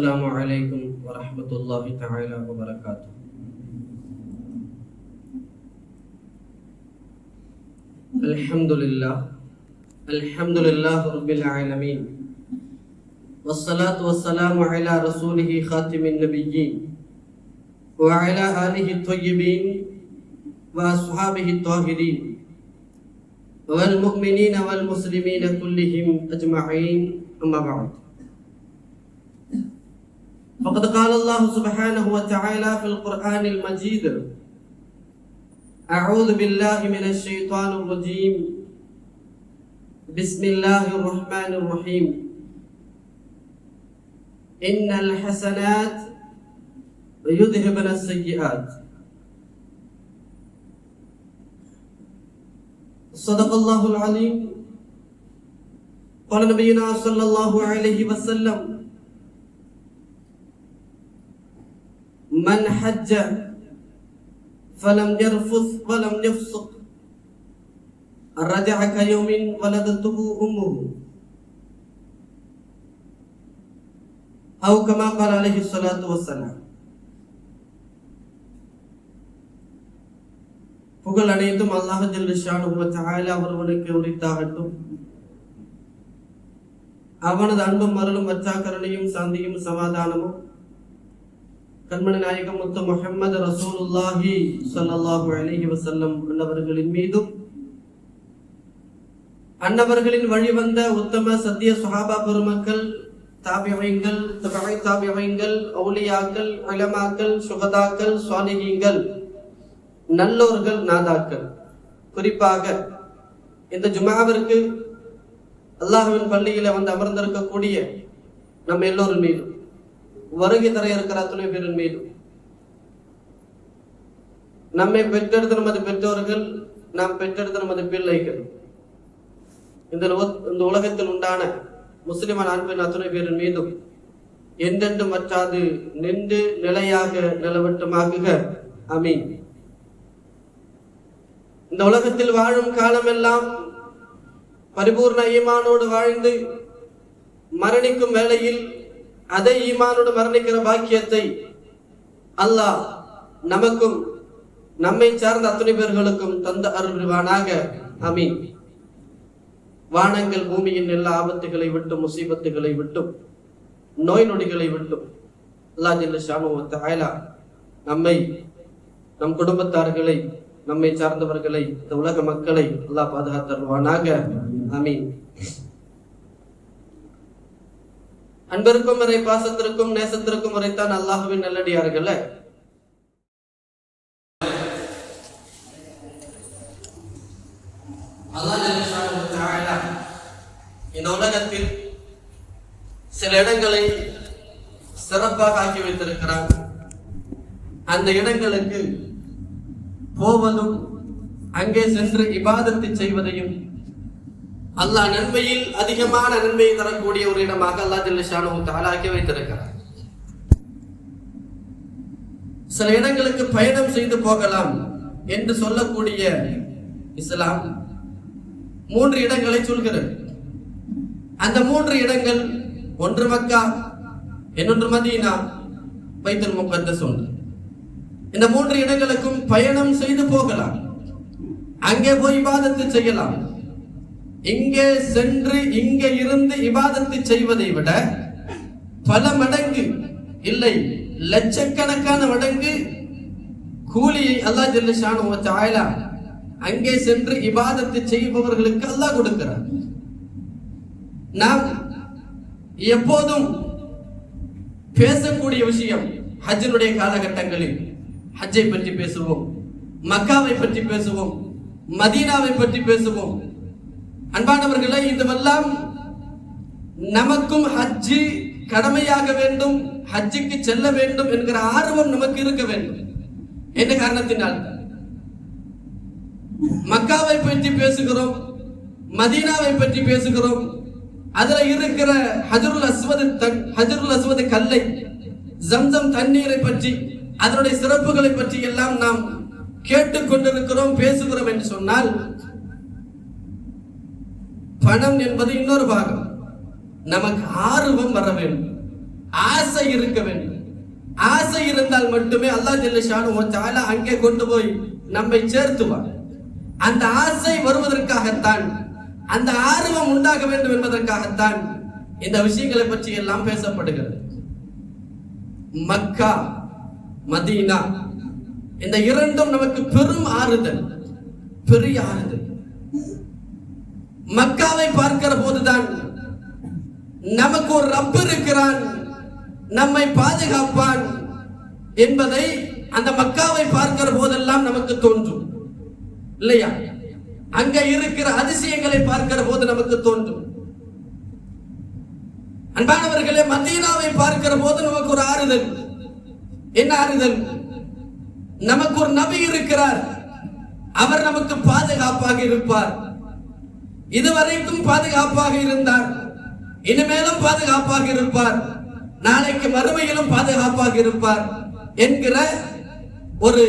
السلام عليكم ورحمة الله تعالى وبركاته. الحمد لله الحمد لله رب العالمين. والصلاة والسلام على رسوله خاتم النبيين وعلى آله الطيبين وأصحابه الطاهرين والمؤمنين والمسلمين كلهم أجمعين أما بعد. فقد قال الله سبحانه وتعالى في القرآن المجيد أعوذ بالله من الشيطان الرجيم بسم الله الرحمن الرحيم إن الحسنات يذهبن السيئات صدق الله العظيم قال نبينا صلى الله عليه وسلم من حج فلم يرفث ولم يفسق رجع كيوم ولدته امه او كما قال عليه الصلاه والسلام புகழ் அனைத்தும் அல்லாஹ் ஜல்லிஷானு அவர்களுக்கு உரித்தாகட்டும் அவனது அன்பும் மருளும் வச்சாக்கரணையும் சாந்தியும் சமாதானமும் கண்மணி நாயகம் முத்து முகமது ரசூலுல்லாஹி ஸல்லல்லாஹு அலைஹி வசல்லம் அன்னவர்களின் மீதும் அன்னவர்களின் வழிவந்த உத்தம சத்திய சுஹாபா பெருமக்கள் தாபியவைங்கள் தபை தாபியவைங்கள் அவுலியாக்கள் அலமாக்கள் சுகதாக்கள் சுவாலிகீங்கள் நல்லோர்கள் நாதாக்கள். குறிப்பாக இந்த ஜுமாவிற்கு அல்லாஹுவின் பள்ளியில வந்து அமர்ந்திருக்கக்கூடிய நம்ம எல்லோரும் மீதும் வருகை தர இருக்கிற அத்துணை பேரின் மீதும் நம்மை பெற்றெடுத்த நமது பெற்றோர்கள் நாம் பெற்றெடுத்த நமது பிள்ளைகள். இந்த இந்த உலகத்தில் உண்டான முஸ்லிமான அன்பின் அத்துணை பேரின் மீதும் எந்தெண்டு மற்றாது நின்று நிலையாக நிலவட்டமாகுக. அமீன் இந்த உலகத்தில் வாழும் காலமெல்லாம் பரிபூர்ண ஈமானோடு வாழ்ந்து மரணிக்கும் வேளையில் அதே ஈமானோடு மரணிக்கிற பாக்கியத்தை அல்லாஹ் நமக்கும் நம்மை சார்ந்த அத்தனை பேர்களுக்கும் தந்த அருள்வானாக அமீன் வானங்கள் பூமியின் எல்லா ஆபத்துகளை விட்டும் முசீபத்துகளை விட்டும் நோய் நொடிகளை விட்டும் அல்லா ஜில்ல ஷாமுலா நம்மை நம் குடும்பத்தார்களை நம்மை சார்ந்தவர்களை இந்த உலக மக்களை அல்லாஹ் பாதுகாத்தருவானாக அமீன் அன்பிற்கும் வரை பாசத்திற்கும் நேசத்திற்கும் வரைத்தான் அல்லாஹுவின் நல்லடியார்களே. இந்த உலகத்தில் சில இடங்களை சிறப்பாக ஆக்கி வைத்திருக்கிறான். அந்த இடங்களுக்கு போவதும் அங்கே சென்று இபாதத்தை செய்வதையும் அல்லாஹ் நன்மையில் அதிகமான நன்மையை தரக்கூடிய ஒரு இடமாக அல்லாஹ் ஜல்லிஷானு தாலாக்கி வைத்திருக்கிறார். சில இடங்களுக்கு பயணம் செய்து போகலாம் என்று சொல்லக்கூடிய இஸ்லாம் மூன்று இடங்களை சொல்கிறது. அந்த மூன்று இடங்கள் ஒன்று மக்கா இன்னொன்று மதீனா பைத்துல் முகத்தஸ் ஒன்று. இந்த மூன்று இடங்களுக்கும் பயணம் செய்து போகலாம். அங்கே போய் பாதத்து செய்யலாம். இங்கே சென்று இங்கே இருந்து இபாதத்து செய்வதை விட பல மடங்கு இல்லை லட்சக்கணக்கான மடங்கு கூலியை அல்லா ஜல்லிஷானு தாயலா அங்கே சென்று இபாதத்தை செய்பவர்களுக்கு அல்லாஹ் கொடுக்கிறார் நாம் எப்போதும் பேசக்கூடிய விஷயம் ஹஜ்ஜினுடைய காலகட்டங்களில். ஹஜ்ஜை பற்றி பேசுவோம் மக்காவை பற்றி பேசுவோம் மதீனாவை பற்றி பேசுவோம். அன்பானவர்களே இதுவெல்லாம் நமக்கும் ஹஜ்ஜி கடமையாக வேண்டும் ஹஜ்ஜிக்கு செல்ல வேண்டும் என்கிற ஆர்வம் நமக்கு இருக்க வேண்டும். என்ன காரணத்தினால்? மக்காவை பற்றி பேசுகிறோம் மதீனாவை பற்றி பேசுகிறோம். அதுல இருக்கிற ஹஜருல் அஸ்வது ஹஜருல் அஸ்வது கல்லை ஜம்சம் தண்ணீரை பற்றி அதனுடைய சிறப்புகளை பற்றி எல்லாம் நாம் கேட்டுக்கொண்டிருக்கிறோம் பேசுகிறோம் என்று சொன்னால் பணம் என்பது இன்னொரு பாகம். நமக்கு ஆர்வம் வர வேண்டும். ஆசை இருக்க வேண்டும். ஆசை இருந்தால் மட்டுமே அல்லாஹ் ஜல்லஷானு தாலா அங்கே கொண்டு போய் நம்மை சேர்த்துவார். அந்த ஆசை வருவதற்காகத்தான் அந்த ஆர்வம் உண்டாக வேண்டும் என்பதற்காகத்தான் இந்த விஷயங்களை பற்றி எல்லாம் பேசப்படுகிறது. மக்கா மதீனா இந்த இரண்டும் நமக்கு பெரும் ஆறுதல் பெரிய ஆறுதல். மக்காவை பார்க்கிற போதுதான் நமக்கு ஒரு ரப் இருக்கிறான் நம்மை பாதுகாப்பான் என்பதை அந்த மக்காவை பார்க்கிற போதெல்லாம் நமக்கு தோன்றும். இல்லையா? அங்க இருக்கிற அதிசயங்களை பார்க்கிற போது நமக்கு தோன்றும். அன்பானவர்களே மதீனாவை பார்க்கிற போது நமக்கு ஒரு ஆறுதல். என்ன ஆறுதல்? நமக்கு ஒரு நபி இருக்கிறார். அவர் நமக்கு பாதுகாப்பாக இருப்பார். இதுவரைக்கும் பாதுகாப்பாக இருந்தார். இனிமேலும் பாதுகாப்பாக இருப்பார். நாளைக்கு மறுமையிலும் பாதுகாப்பாக இருப்பார் என்கிற ஒரு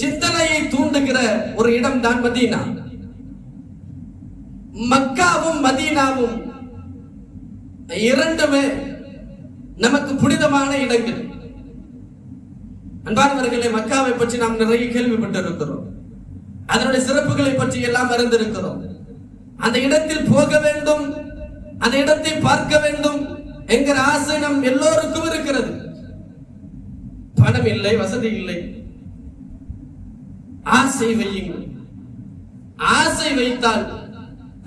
சிந்தனையை தூண்டுகிற ஒரு இடம் தான் மதீனா. மக்காவும் மதீனாவும் இரண்டுமே நமக்கு புனிதமான இடங்கள். அன்பானவர்களே மக்காவை பற்றி நாம் நிறைய கேள்விப்பட்டிருக்கிறோம். அதனுடைய சிறப்புகளை பற்றி எல்லாம் அறிந்திருக்கிறோம். அந்த இடத்தில் போக வேண்டும். அந்த இடத்தை பார்க்க வேண்டும் என்கிற ஆசை நம் எல்லோருக்கும் இருக்கிறது. பணம் இல்லை வசதி இல்லை. ஆசை வையுங்கள். ஆசை வைத்தால்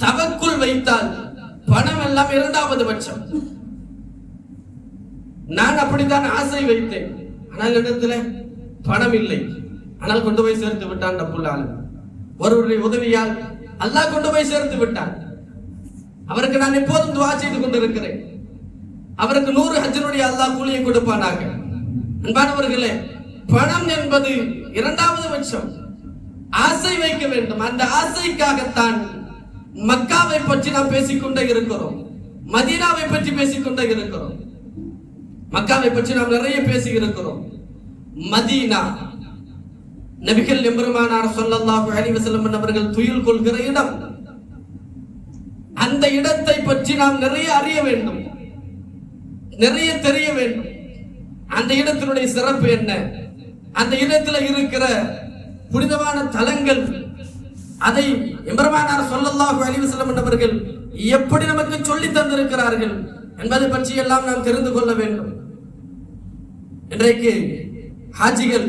தவக்குள் வைத்தால் பணம் எல்லாம் இரண்டாவது பட்சம். நான் அப்படித்தான் ஆசை வைத்தேன். ஆனால் இடத்துல பணம் இல்லை. ஆனால் கொண்டு போய் சேர்த்து விட்டான் டப்புள்ளால் ஒருவருடைய உதவியால் அல்லாஹ் கொண்டு போய் சேர்த்து விட்டான். அவருக்கு நான் எப்போதும் துவா செய்து கொண்டிருக்கிறேன். அவருக்கு நூறு ஹஜ்ஜனுடைய அல்லாஹ் கூலியை கொடுப்பானாக. அன்பானவர்களே பணம் என்பது இரண்டாவது பட்சம் ஆசை வைக்க வேண்டும். அந்த ஆசைக்காகத்தான் மக்காவை பற்றி நாம் பேசிக்கொண்டே இருக்கிறோம். மதீனாவை பற்றி பேசிக்கொண்டே இருக்கிறோம். மக்காவை பற்றி நாம் நிறைய பேசி இருக்கிறோம் மதீனா நபிகள் எம்பெருமானார் சொல்லல்லாஹு அலைஹி வஸல்லம் அவர்கள் துயில் கொள்கிற இடம். அந்த இடத்தை பற்றி நாம் நிறைய அறிய வேண்டும். நிறைய தெரிய வேண்டும். அந்த இடத்தினுடைய சிறப்பு என்ன? அந்த இடத்துல இருக்கிற புனிதமான தலங்கள் அதை எம்பெருமானார் சொல்லல்லாஹு அலைஹி வஸல்லம் அவர்கள் எப்படி நமக்கு சொல்லி தந்திருக்கிறார்கள் என்பதை பற்றி எல்லாம் நாம் தெரிந்து கொள்ள வேண்டும். இன்றைக்கு ஹாஜிகள்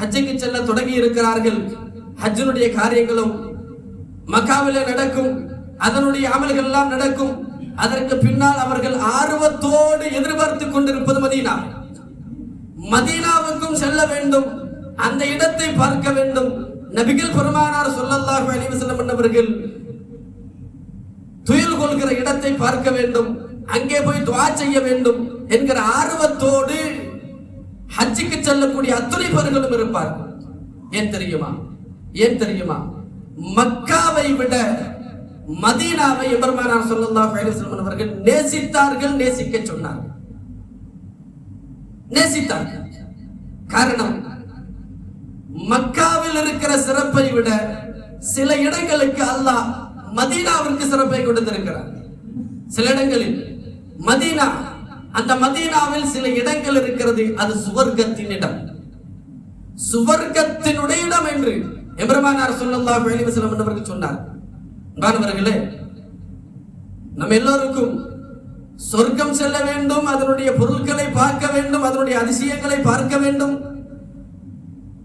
ஹஜ்ஜுக்கு செல்ல தொடங்கி இருக்கிறார்கள். ஹஜ்ஜினுடைய காரியங்களும் மக்காவிலே நடக்கும். அதனுடைய அமல்கள் எல்லாம் நடக்கும். அதற்கு பின்னால் அவர்கள் ஆர்வத்தோடு எதிர்பார்த்து கொண்டிருப்பது மதீனா. மதீனாவுக்கும் செல்ல வேண்டும். அந்த இடத்தை பார்க்க வேண்டும். நபிகள் பெருமானார் சொல்லல்லாஹு அலைஹி வஸல்லம் அவர்கள் துயில் கொள்கிற இடத்தை பார்க்க வேண்டும். அங்கே போய் துவா செய்ய வேண்டும் என்கிற ஆர்வத்தோடு ஹஜ்ஜுக்கு செல்லக்கூடிய அத்துணை பேர்களும் இருப்பார்கள். ஏன் தெரியுமா? ஏன் தெரியுமா? மக்காவை விட மதீனாவை எபெருமானார் சொல்லல்லா அலைஹி அவர்கள் நேசித்தார்கள் நேசிக்க சொன்னார்கள். நேசித்தார்கள். காரணம் மக்காவில் இருக்கிற சிறப்பை விட சில இடங்களுக்கு அல்லாஹ் மதீனாவிற்கு சிறப்பை கொடுத்திருக்கிறார். சில இடங்களில் மதீனா அந்த மதீனாவில் சில இடங்கள் இருக்கிறது. அது சுவர்க்கத்தின் இடம். சுவர்க்கத்தினுடைய இடம் என்று எம்பெருமானார் சொல்லல்லா அலைஹி வஸல்லம் அவர்கள் சொன்னார். மாணவர்களே நம்ம எல்லோருக்கும் சொர்க்கம் செல்ல வேண்டும் அதனுடைய பொருட்களை பார்க்க வேண்டும் அதனுடைய அதிசயங்களை பார்க்க வேண்டும்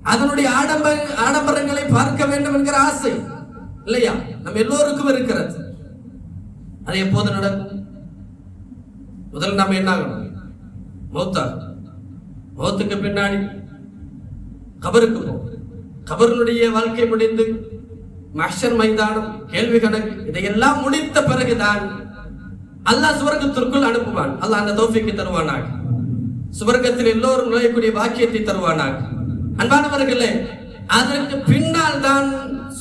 அதனுடைய ஆடம்ப ஆடம்பரங்களை பார்க்க வேண்டும் என்கிற ஆசை இல்லையா? நம்ம எல்லோருக்கும் இருக்கிறது. அது எப்போது நடக்கும்? முதல்ல நம்ம என்ன ஆகணும் மௌத்தா? மௌத்துக்கு பின்னாடி கபருக்கு போ. கபருடைய வாழ்க்கை முடிந்து மஷர் மைதானம் கேள்வி கணக்கு இதையெல்லாம் முடித்த பிறகுதான் அல்லாஹ் சுவர்க்கத்திற்குள் அனுப்புவான். அல்லாஹ் அந்த தோஃபிக்கு தருவானாக. சுவர்க்கத்தில் எல்லோரும் நுழையக்கூடிய பாக்கியத்தை தருவானாக. அன்பானவர்களே அதற்கு பின்னால் தான்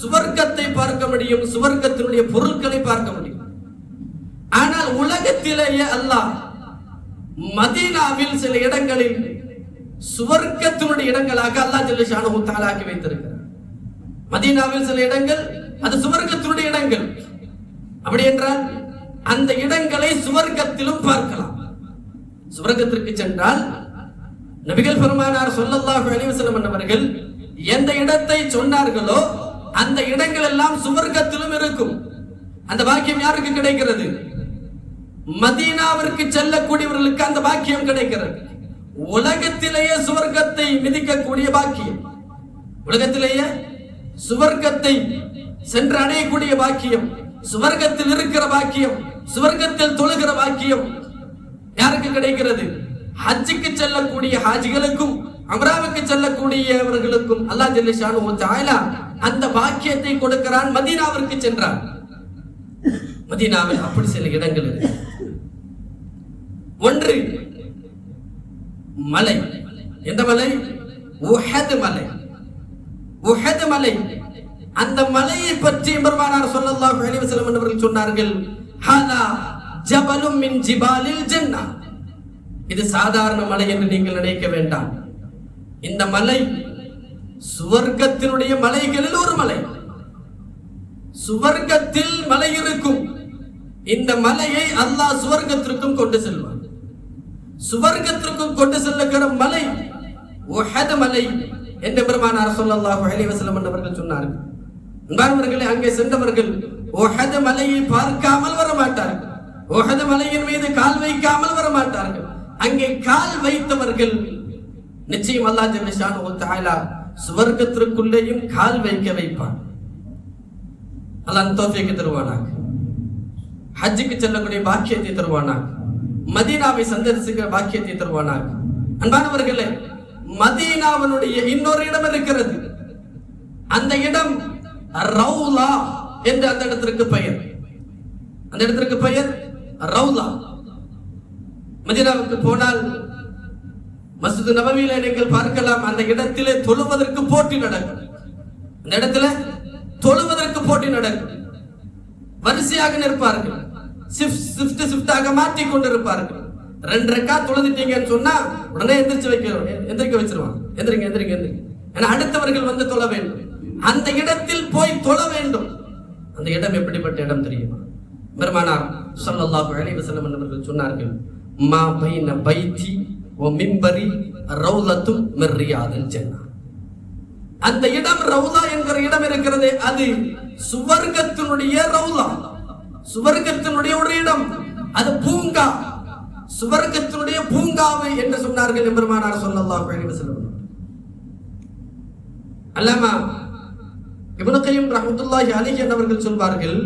சுவர்க்கத்தை பார்க்க முடியும் சுவர்க்கத்தினுடைய பொருட்களை பார்க்க முடியும். ஆனால் உலகத்திலேயே அல்லாஹ் மதீனாவில் சில இடங்களில் சுவர்க்கத்தினுடைய இடங்களாக அல்லாஹ் ஜல்ல ஷானஹு தஆலா வைத்திருக்கிறார். மதீனாவில் சில இடங்கள் அது சுவர்க்கத்தினுடைய இடங்கள். அப்படி என்றால் அந்த இடங்களை சுவர்க்கத்திலும் பார்க்கலாம். சுவர்க்கத்திற்கு சென்றால் நபிகள் பெருமானார் ஸல்லல்லாஹு அலிவசலம் வஸல்லம் அவர்கள் எந்த இடத்தை சொன்னார்களோ அந்த இடங்கள் எல்லாம் சுவர்க்கத்திலும் இருக்கும். அந்த பாக்கியம் யாருக்கு கிடைக்கிறது? மதீனாவிற்கு செல்லக்கூடியவர்களுக்கு அந்த பாக்கியம் கிடைக்கிறது. உலகத்திலேயே சுவர்க்கத்தை மிதிக்கக்கூடிய பாக்கியம். உலகத்திலேயே சுவர்க்கத்தை சென்று அடையக்கூடிய பாக்கியம். சுவர்க்கத்தில் இருக்கிற பாக்கியம் சுவர்க்கத்தில் தொழுகிற பாக்கியம் யாருக்கு கிடைக்கிறது? ஹஜ்ஜுக்கு செல்லக்கூடிய ஹாஜிகளுக்கும் அம்ராவுக்கு செல்லக்கூடியவர்களுக்கும் அல்லாஹ் ஜல்லிஷானு அந்த பாக்கியத்தை கொடுக்கிறான் மதீனாவிற்கு சென்றான். மதீனாவில் அப்படி சில இடங்கள் இருக்கு. ஒன்று மலை. எந்த மலை? உஹது மலை. உஹது மலை. அந்த மலையை பற்றி பெருமானார் சொல்லல்லாஹு அலைஹி வஸல்லம் அவர்கள் சொன்னார்கள் ஹாலா ஜபலும் மின் ஜிபாலில் ஜன்னா. இது சாதாரண மலை என்று நீங்கள் நினைக்க வேண்டாம். இந்த மலை சுவர்க்கத்தினுடைய மலைகளில் ஒரு மலை. சுவர்க்கத்தில் மலை இருக்கும். இந்த மலையை அல்லாஹ் சுவர்க்கத்திற்கும் கொண்டு செல்வார் சுவர்க்கத்திற்கும் கொண்டு செல்லுகிற மலை உஹது மலை என்று பெருமானார் ஸல்லல்லாஹு அலைஹி வஸல்லம் அவர்கள் சொன்னார்கள். அன்பானவர்களே அங்கே சென்றவர்கள் ஒஹத மலையை பார்க்காமல் வர மாட்டார்கள் உஹது மலையின் மீது கால் வைக்காமல் வர மாட்டார்கள் அங்கே கால் வைத்தவர்கள் நிச்சயம் அல்லா ஜல்லஷானு தஆலா சுவர்க்கத்திற்குள்ளேயும் கால் வைக்க வைப்பான். அல்லாஹ் தோஃபிக்கு தருவானாக. ஹஜ்ஜுக்கு செல்லக்கூடிய பாக்கியத்தை தருவானாக. மதீனாவை சந்தரிசுகிற பாக்கியத்தை தருவானாக. அன்பானவர்களே மதீனாவனுடைய இன்னொரு இடம் இருக்கிறது. அந்த இடம் ரவுலா என்று அந்த இடத்திற்கு பெயர். அந்த இடத்திற்கு பெயர் ரவுலா. மதீனாவுக்கு போனால் மசூது நபவியில நீங்கள் பார்க்கலாம் அந்த இடத்திலே தொழுவதற்கு போட்டி நடக்கும். அந்த இடத்துல தொழுவதற்கு போட்டி நடக்கும். வரிசையாக நிற்பார்கள். ஷிஃப்ட் ஷிஃப்டாக மாற்றி கொண்டிருப்பார்கள் ரெண்டு ரெக்கா தொழுதுட்டீங்கன்னு சொன்னா உடனே எந்திரிச்சு வைக்க எந்திரிக்க வச்சிருவாங்க. எந்திரிங்க எந்திரிங்க எந்திரிங்க. ஏன்னா அடுத்தவர்கள் வந்து தொழ வேண்டும். அந்த இடத்தில் போய் தொழ வேண்டும். அந்த இடம் எப்படிப்பட்ட இடம் தெரியுமா? பெருமானார் ஸல்லல்லாஹு அலைஹி வஸல்லம் என்பவர்கள் சொன்னார்கள் மா பைன பைத்தி ஓ மிம்பரி ரௌலத்தும் மிர் ரியாதில் ஜன்னா. அந்த இடம் ரவுலா என்கிற இடம் இருக்கிறது அது சுவர்க்கத்தினுடைய ரவுலா சுவர்க்கத்தினுடைய ஒரு இடம் அது பூங்கா. சுவர்க்கத்தினுடைய பூங்காவு என்று சொன்னார்கள் எம்பெருமானார் சொல்லலாம் அலைஹி அல்லாமா இவனுக்கையும் ரஹமத்துல்லாஹி ரஹ்மத்துல்லாஹி என்றவர்கள் சொல்வார்கள்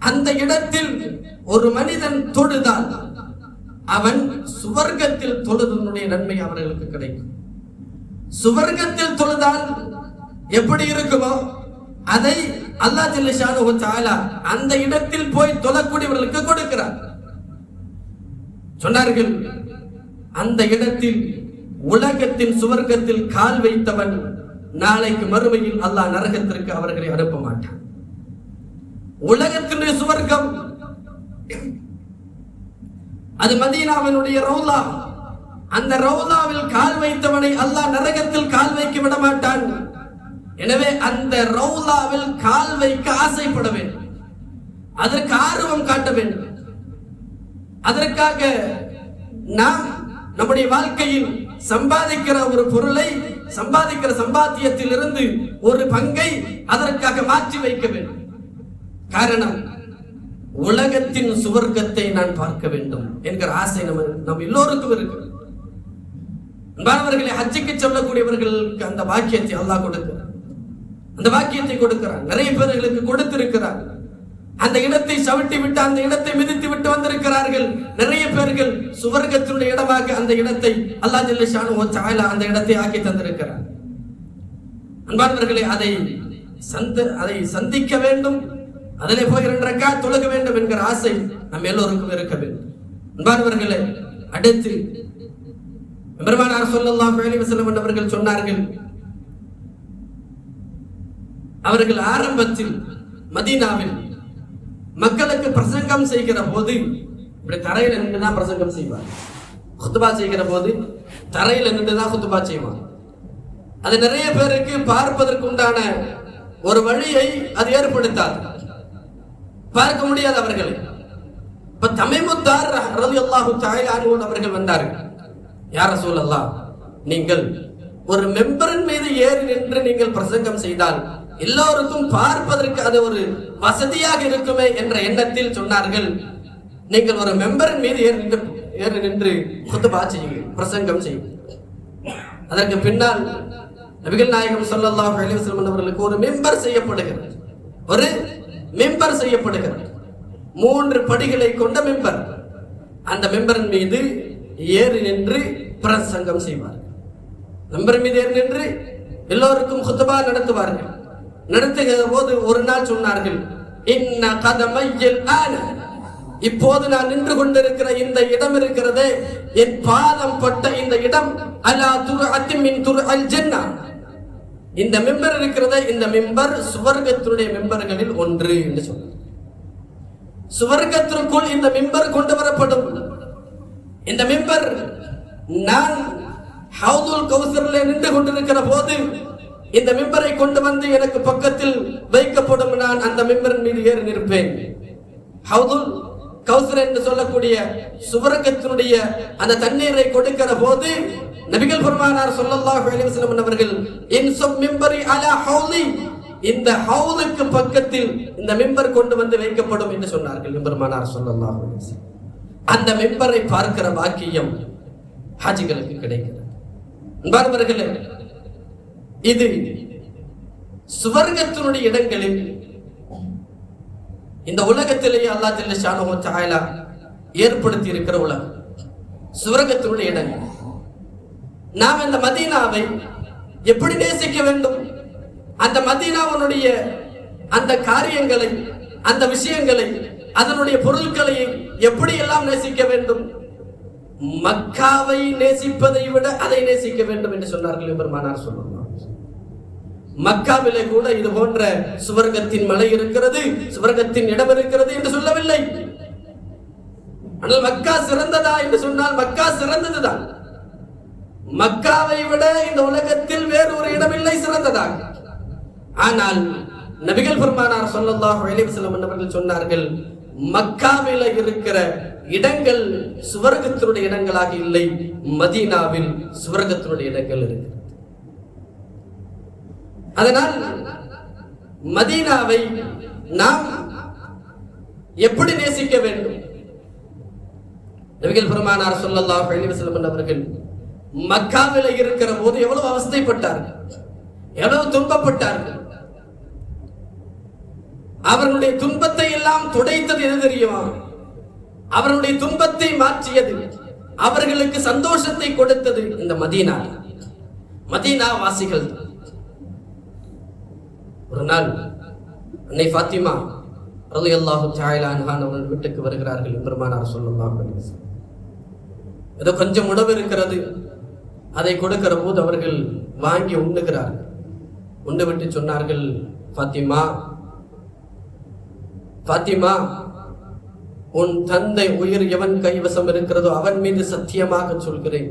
அந்த இடத்தில் ஒரு மனிதன் தொழுதால் அவன் சுவர்க்கத்தில் தொழுதனுடைய நன்மை அவர்களுக்கு கிடைக்கும். சுவர்க்கத்தில் தொழுதால் எப்படி இருக்குமோ அதை அல்லாஹ் ஜல்லஷானு தஆலா அந்த இடத்தில் போய் தொழக்கூடியவர்களுக்கு கொடுக்கிறார். சொன்னார்கள் அந்த இடத்தில் உலகத்தின் சுவர்க்கத்தில் கால் வைத்தவன் நாளைக்கு மறுமையில் அல்லாஹ் நரகத்திற்கு அவர்களை அனுப்ப மாட்டான். உலகத்தினுடைய சுவர்க்கம் அது மதீனாவினுடைய ரவுலா. அந்த ரவுலாவில் கால் வைத்தவனை அல்லாஹ் நரகத்தில் கால் வைக்க விட மாட்டான். எனவே அந்த ரவுலாவில் கால் வைக்க ஆசைப்பட வேண்டும். அதற்கு ஆர்வம் காட்ட வேண்டும். அதற்காக நாம் நம்முடைய வாழ்க்கையில் சம்பாதிக்கிற ஒரு பொருளை சம்பாதிக்கிற சம்பாத்தியத்தில் இருந்து ஒரு பங்கை அதற்காக மாற்றி வைக்க வேண்டும். காரணம் உலகத்தின் சுவர்க்கத்தை நான் பார்க்க வேண்டும் என்கிற ஆசை நம்ம நம்ம எல்லோருக்கும் இருக்கு அன்பானவர்களை ஹஜ்ஜுக்கு சொல்லக்கூடியவர்களுக்கு அந்த பாக்கியத்தை அல்லாஹ் கொடுக்கிறார் அந்த வாக்கியத்தை கொடுக்கிறார். நிறைய பேர்களுக்கு கொடுத்திருக்கிறார். அந்த இடத்தை சவிட்டி விட்டு அந்த இடத்தை மிதித்து விட்டு வந்திருக்கிறார்கள். நிறைய பேர்கள் சுவர்க்கத்தினுடைய இடமாக அந்த இடத்தை அல்லாஹ் ஜல்லஷானு சாயலா அந்த இடத்தை ஆக்கி தந்திருக்கிறார். அன்பானவர்களே அதை சந்த அதை சந்திக்க வேண்டும். அதிலே போய் இரண்டு ரக்கா தொழுக வேண்டும் என்கிற ஆசை நம் எல்லோருக்கும் இருக்க வேண்டும். அன்பானவர்களே அடுத்து பெருமானார் சொல்லலாம் வேலை வசலம் அவர்கள் சொன்னார்கள் அவர்கள் ஆரம்பத்தில் மதீனாவில் மக்களுக்கு பிரசங்கம் செய்கிற போது இப்படி தரையில் நின்று தான் பிரசங்கம் செய்வார். குத்துபா செய்கிற போது தரையில் நின்று தான் குத்துபா செய்வார். அது நிறைய பேருக்கு பார்ப்பதற்கு உண்டான ஒரு வழியை அது ஏற்படுத்தாது. பார்க்க முடியாது அவர்கள். இப்ப தமிமுத்தார் ரவி அல்லாஹு அன்ஹு அவர்கள் வந்தார்கள். யார சூழல்லாம் நீங்கள் ஒரு மெம்பரின் மீது ஏறி நின்று நீங்கள் பிரசங்கம் செய்தால் எல்லோருக்கும் பார்ப்பதற்கு அது ஒரு வசதியாக இருக்குமே என்ற எண்ணத்தில் சொன்னார்கள். நீங்கள் ஒரு மெம்பரின் மீது ஏறி நின்று ஏறி நின்று குத்துபா செய்யுங்கள் பிரசங்கம் செய்யுங்கள். அதற்கு பின்னால் நபிகள் நாயகம் ஸல்லல்லாஹு அலைஹி அவர்களுக்கு ஒரு மெம்பர் செய்யப்படுகிறது. ஒரு மெம்பர் செய்யப்படுகிறது. மூன்று படிகளை கொண்ட மெம்பர். அந்த மெம்பரின் மீது ஏறி நின்று பிரசங்கம் செய்வார்கள். மெம்பர் மீது ஏறி நின்று எல்லோருக்கும் குத்துபா நடத்துவார்கள். நடத்துகிற போது ஒரு நாள் சொன்னார்கள் இன்ன கதமையில் ஆன. இப்போது நான் நின்று கொண்டிருக்கிற இந்த இடம் இருக்கிறதே என் பாதம் பட்ட இந்த இடம் அலா துரு அத்திமின் துரு அல் ஜென்னா. இந்த மெம்பர் இருக்கிறதே இந்த மெம்பர் சுவர்க்கத்தினுடைய மெம்பர்களில் ஒன்று என்று சொன்னார். சுவர்க்கத்திற்குள் இந்த மெம்பர் கொண்டு வரப்படும். இந்த மெம்பர் நான் ஹவுதுல் கவுசரில் நின்று கொண்டிருக்கிற போது இந்த மெம்பரை கொண்டு வந்து எனக்கு பக்கத்தில் வைக்கப்படும் நான் அந்த மிம்பரின் மீது ஏறி நிற்பேன். ஹவுதுல் கௌசர் என்று சொல்லக்கூடிய சுவரங்கத்தினுடைய அந்த தண்ணீரை கொடுக்கிற போது நபிகள் பெருமானார் ஸல்லல்லாஹு அலைஹி வஸல்லம் அவர்கள் இன் சப் மிம்பரி அலா ஹவுலி இந்த ஹவுலுக்கு பக்கத்தில் இந்த மெம்பர் கொண்டு வந்து வைக்கப்படும் என்று சொன்னார்கள் பெருமானார் ஸல்லல்லாஹு அலைஹி அந்த மெம்பரை பார்க்கிற பாக்கியம் ஹாஜிகளுக்கு கிடைக்கிறது. அன்பானவர்களே இது சுவர்க்கத்தினுடைய இடங்களில் இந்த உலகத்திலேயே அல்லா ஜல்ல ஷானஹு சாயலா ஏற்படுத்தி இருக்கிற உலகம். சுவர்க்கத்தினுடைய இடங்கள் நாம் இந்த மதீனாவை எப்படி நேசிக்க வேண்டும்? அந்த மதீனாவினுடைய அந்த காரியங்களை அந்த விஷயங்களை அதனுடைய பொருட்களை எப்படி எல்லாம் நேசிக்க வேண்டும்? மக்காவை நேசிப்பதை விட அதை நேசிக்க வேண்டும் என்று சொன்னார்கள் பெருமானார் சொல்லுவார் மக்காவிலே கூட இது போன்ற சுவர்க்கத்தின் மலை இருக்கிறது சுவர்க்கத்தின் இடம் இருக்கிறது என்று சொல்லவில்லை. ஆனால் மக்கா சிறந்ததா என்று சொன்னால் மக்கா சிறந்ததுதான். மக்காவை விட இந்த உலகத்தில் வேறு ஒரு இடமில்லை சிறந்ததாக. ஆனால் நபிகள் பெருமானார் சொல்லல்லாஹ் அலைஹி வஸல்லம் அவர்கள் சொன்னார்கள் மக்காவில் இருக்கிற இடங்கள் சுவர்க்கத்தினுடைய இடங்களாக இல்லை மதீனாவில் சுவர்க்கத்தினுடைய இடங்கள் இருக்கு. அதனால் மதீனாவை நாம் எப்படி நேசிக்க வேண்டும்? நபிகள் பெருமானார் சொல்லல்லா அலைஹி அவர்கள் மக்காவில் இருக்கிற போது எவ்வளவு அவஸ்தைப்பட்டார்கள்? எவ்வளவு துன்பப்பட்டார்கள்? அவர்களுடைய துன்பத்தை எல்லாம் துடைத்தது எது தெரியுமா? அவர்களுடைய துன்பத்தை மாற்றியது அவர்களுக்கு சந்தோஷத்தை கொடுத்தது இந்த மதீனா. மதீனா வாசிகள் ஒரு நாள் அன்னை ஃபாத்திமா ரலியல்லாஹு அல்லாஹு அன்ஹா அவர்கள் வீட்டுக்கு வருகிறார்கள் பெருமானார் சொல்லலாம் ஏதோ கொஞ்சம் உணவு இருக்கிறது. அதை கொடுக்கிற போது அவர்கள் வாங்கி உண்ணுகிறார்கள். உண்டு விட்டு சொன்னார்கள் ஃபாத்திமா ஃபாத்திமா உன் தந்தை உயிர் எவன் கைவசம் இருக்கிறதோ அவன் மீது சத்தியமாக சொல்கிறேன்.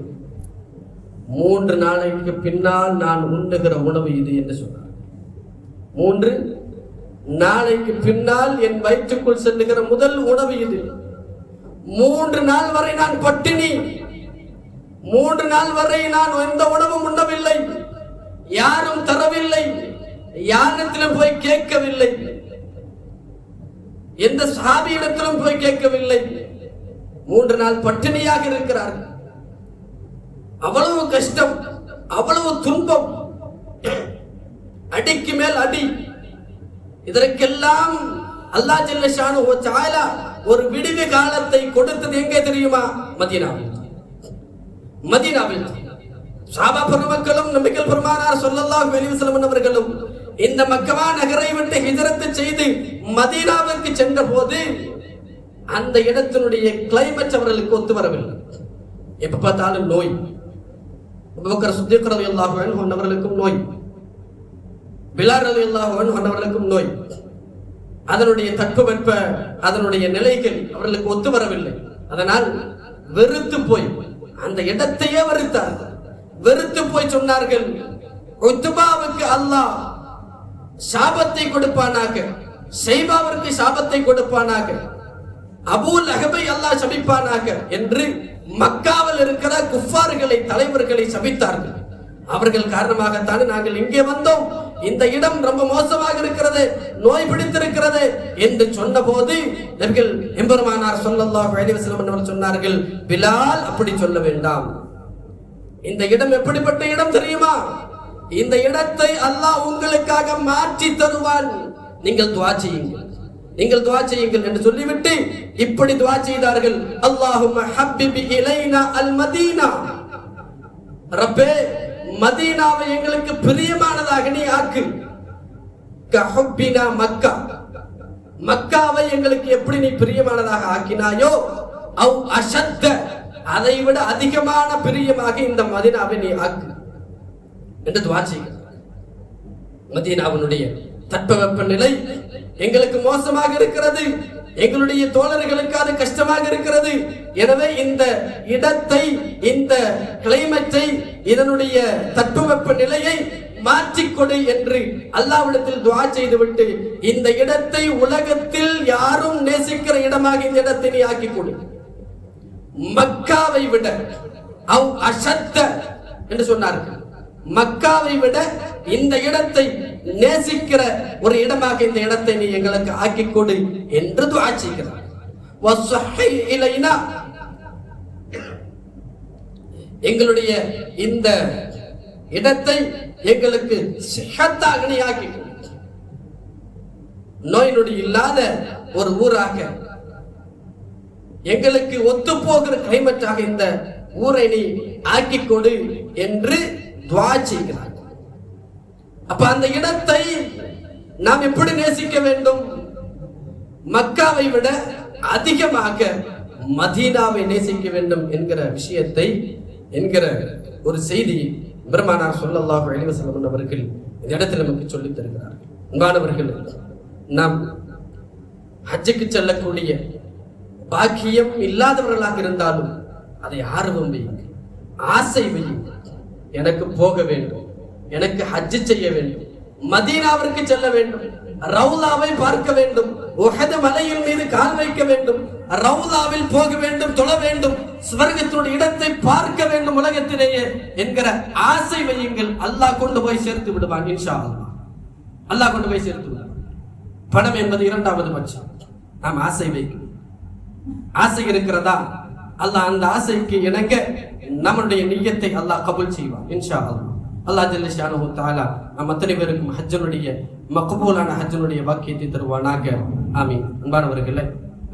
மூன்று நாளைக்கு பின்னால் நான் உண்ணுகிற உணவு இது என்று சொன்னார். மூன்று நாளைக்கு பின்னால் என் வயிற்றுக்குள் செல்லுகிற முதல் உணவு இது. மூன்று நாள் வரை நான் பட்டினி. மூன்று நாள் வரை நான் எந்த உணவும் உண்ணவில்லை. யாரும் தரவில்லை. யாரிடத்திலும் போய் கேட்கவில்லை. எந்த சாபியிடத்திலும் போய் கேட்கவில்லை. மூன்று நாள் பட்டினியாக இருக்கிறார்கள். அவ்வளவு கஷ்டம் அவ்வளவு துன்பம். அடிக்கு மேல் அடி. இதற்கெல்லாம் அல்லாஹ் ஜில்லஷானு ஓ சாயலா ஒரு விடுவி காலத்தை கொடுத்தது எங்கே தெரியுமா? மதீனாவில். மதீனாவில். சாபா பெருமக்களும் நம்பிக்கல் பெருமானார் சொல்லல்லாஹு அலைஹி வஸல்லம் அவர்களும் இந்த மக்கமா நகரை விட்டு ஹிஜரத்து செய்து மதீனாவிற்கு சென்ற போது அந்த இடத்தினுடைய கிளைமேட் அவர்களுக்கு ஒத்து வரவில்லை. எப்ப பார்த்தாலும் நோய். அபூபக்கர் சித்திக் அவர்களுக்கும் நோய். பிலால் ரலியல்லாஹு அன்ஹு அவர்களுக்கும் நோய். அதனுடைய தட்பவெப்ப அதனுடைய நிலைகள் அவர்களுக்கு ஒத்து வரவில்லை. அதனால் வெறுத்து போய் அந்த இடத்தையே வெறுத்தார்கள் வெறுத்து போய் சொன்னார்கள் உத்துபாவுக்கு அல்லாஹ் சாபத்தை கொடுப்பானாக ஷைபாவிற்கு சாபத்தை கொடுப்பானாக அபூல் அகபை அல்லாஹ் சபிப்பானாக என்று மக்காவில் இருக்கிற குஃபார்களை தலைவர்களை சபித்தார்கள். அவர்கள் காரணமாகத்தானே நாங்கள் இங்கே வந்தோம். இந்த இடம் ரொம்ப மோசமாக இருக்கிறது நோய் பிடித்திருக்கிறது என்று சொன்ன போது நபிகள் எம்பெருமானார் சொல்லல்லாஹு அலைஹி வஸல்லம் சொன்னார்கள் பிலால் அப்படி சொல்ல வேண்டாம். இந்த இடம் எப்படிப்பட்ட இடம் தெரியுமா? இந்த இடத்தை அல்லாஹ் உங்களுக்காக மாற்றி தருவான். நீங்கள் துவா செய்யுங்கள். நீங்கள் துவா செய்யுங்கள் என்று சொல்லிவிட்டு இப்படி துவா செய்தார்கள். அல்லாஹும்ம ஹப்பிபி இலைனா அல் மதீனா. ரப்பே மதீனாவை எங்களுக்கு பிரியமானதாக நீ ஆக்கு. கஹப்பினா மக்கா. மக்காவை எங்களுக்கு எப்படி நீ பிரியமானதாக ஆக்கினாயோ அவ் அசத்த அதை விட அதிகமான பிரியமாக இந்த மதீனாவை நீ ஆக்கு. என்று துவா மதீனாவினுடைய தட்பவெப்ப நிலை எங்களுக்கு மோசமாக இருக்கிறது. எங்களுடைய தோழர்களுக்கு அது கஷ்டமாக இருக்கிறது. எனவே இந்த இடத்தை இந்த கிளைமேட்டை இதனுடைய தட்பவெப்ப நிலையை மாற்றிக்கொடு என்று அல்லாவிடத்தில் துவா செய்துவிட்டு இந்த இடத்தை உலகத்தில் யாரும் நேசிக்கிற இடமாக இந்த இடத்தை நீ ஆக்கி கொடு மக்காவை விட அவ் அசத்த என்று சொன்னார்கள். மக்காவை விட இந்த இடத்தை நேசிக்கிற ஒரு இடமாக இந்த இடத்தை நீ எங்களுக்கு ஆக்கி கொடு என்று துஆ செய்கிறார். எங்களுடைய இந்த இடத்தை எங்களுக்கு சிஹத்தாக நீ ஆக்கி கொடு நோய் நொடி இல்லாத ஒரு ஊராக எங்களுக்கு ஒத்து போகிற கிளைமேட்டாக இந்த ஊரை நீ ஆக்கிக் கொடு என்று துவா செய்கிறார் அப்ப அந்த இடத்தை நாம் எப்படி நேசிக்க வேண்டும்? மக்காவை விட அதிகமாக மதீனாவை நேசிக்க வேண்டும் என்கிற விஷயத்தை என்கிற ஒரு செய்தி பெருமானார் சொல்லல்லாஹு அலைஹி அவர்கள் இந்த இடத்தில் நமக்கு சொல்லித் தருகிறார்கள் அன்பானவர்கள் நாம் ஹஜ்ஜுக்கு செல்லக்கூடிய பாக்கியம் இல்லாதவர்களாக இருந்தாலும் அதை ஆர்வம் வையுங்கள் ஆசை வையுங்கள். எனக்கு போக வேண்டும். எனக்கு ஹஜ்ஜு செய்ய வேண்டும். மதீனாவிற்கு செல்ல வேண்டும். ரவுலாவை பார்க்க வேண்டும். உகத மலையின் மீது கால் வைக்க வேண்டும். ரவுலாவில் போக வேண்டும் தொழ வேண்டும். சுவர்க்கத்தினுடைய இடத்தை பார்க்க வேண்டும் உலகத்திலேயே என்கிற ஆசை வையுங்கள் அல்லாஹ் கொண்டு போய் சேர்த்து விடுவான் இன்ஷா அல்லாஹ் கொண்டு போய் சேர்த்து விடுவான். பணம் என்பது இரண்டாவது பட்சம். நாம் ஆசை வைக்கணும். ஆசை இருக்கிறதா? அல்லாஹ் அந்த ஆசைக்கு இணங்க நம்மளுடைய நியத்தை அல்லாஹ் கபுல் செய்வான் இன்ஷா அல்லா அல்லாஹ் ஜல்ல ஷானஹு தஆலா நம் அத்தனை பேருக்கும் ஹஜ்ஜனுடைய மக்கபூலான ஹஜ்ஜனுடைய வாக்கியத்தை தருவானாக. ஆமீன். அன்பானவர்களே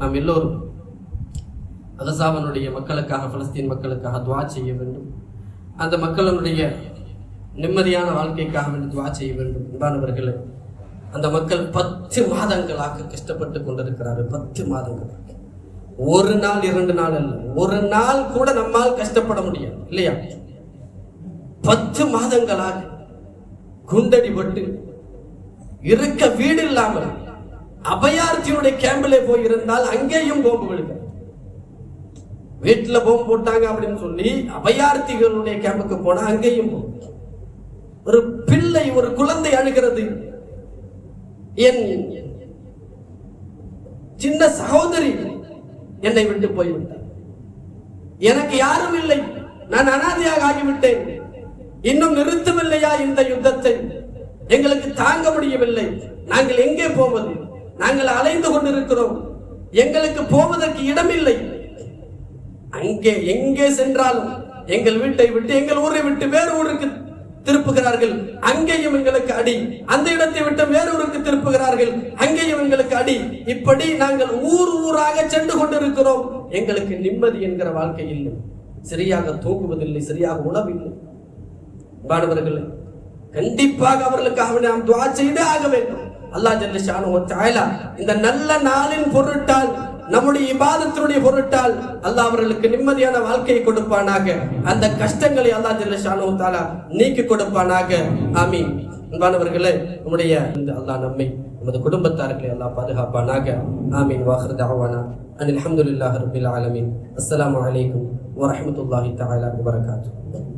நாம் எல்லோரும் அகசாவனுடைய மக்களுக்காக பலஸ்தீன் மக்களுக்காக துவா செய்ய வேண்டும். அந்த மக்களுடைய நிம்மதியான வாழ்க்கைக்காக வேண்டி துவா செய்ய வேண்டும். அன்பானவர்களே அந்த மக்கள் பத்து மாதங்களாக கஷ்டப்பட்டு கொண்டிருக்கிறார்கள். பத்து மாதங்களாக ஒரு நாள் இரண்டு நாள் அல்ல. ஒரு நாள் கூட நம்மால் கஷ்டப்பட முடியாது இல்லையா? பத்து மாதங்களாக குண்டடிபட்டு இருக்க வீடு இல்லாமல் அபயார்த்தியுடைய கேம்பிலே போய் இருந்தால் அங்கேயும் போம்பு விழுங்க வீட்டுல போம்பு போட்டாங்க அப்படின்னு சொல்லி அபயார்த்திகளுடைய கேம்புக்கு போனா அங்கேயும் போகும். ஒரு பிள்ளை ஒரு குழந்தை அழுகிறது. என் சின்ன சகோதரி என்னை விட்டு போய்விட்டார். எனக்கு யாரும் இல்லை. நான் அனாதையாக ஆகிவிட்டேன். இன்னும் நிறுத்தவில்லையா இந்த யுத்தத்தை? எங்களுக்கு தாங்க முடியவில்லை. நாங்கள் எங்கே போவது? நாங்கள் அலைந்து கொண்டிருக்கிறோம். எங்களுக்கு போவதற்கு இடமில்லை. அங்கே எங்கே சென்றாலும் எங்கள் வீட்டை விட்டு எங்கள் ஊரை விட்டு வேறு ஊருக்கு திருப்புகிறார்கள். அங்கேயும் எங்களுக்கு அடி. அந்த இடத்தை விட்டு வேறொருக்கு திருப்புகிறார்கள். அங்கேயும் எங்களுக்கு அடி. இப்படி நாங்கள் ஊர் ஊராக சென்று கொண்டிருக்கிறோம். எங்களுக்கு நிம்மதி என்கிற வாழ்க்கை இல்லை. சரியாக தூங்குவதில்லை சரியாக உணவில்லை. மாணவர்களே கண்டிப்பாக அவர்களுக்காக நாம் துவா செய்தே ஆக வேண்டும். அல்லாஹ் ஜல்ல ஷானு இந்த நல்ல நாளின் பொருட்டால் நம்முடைய இபாதத்தினுடைய பொருட்டால் அல்லாஹ் அவர்களுக்கு நிம்மதியான வாழ்க்கையை கொடுப்பானாக. அந்த கஷ்டங்களை அல்லாஹ் ஜல்ல ஷானு நீக்கி கொடுப்பானாக. ஆமீன். அன்பானவர்களே நம்முடைய இந்த அல்லாஹ் நம்மை நமது குடும்பத்தார்களை அல்லாஹ் பாதுகாப்பானாக. ஆமீன். வாஹர் தாவானா அன் அலமதுல்லாஹ் ரபில் ஆலமீன். அஸ்லாம் வலைக்கும் வரமத்துல்லாஹி தாலா வரகாத்து